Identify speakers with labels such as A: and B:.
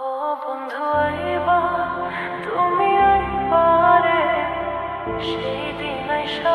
A: বন্ধু আইবা তুমি আইবারে সেই দিন আইসা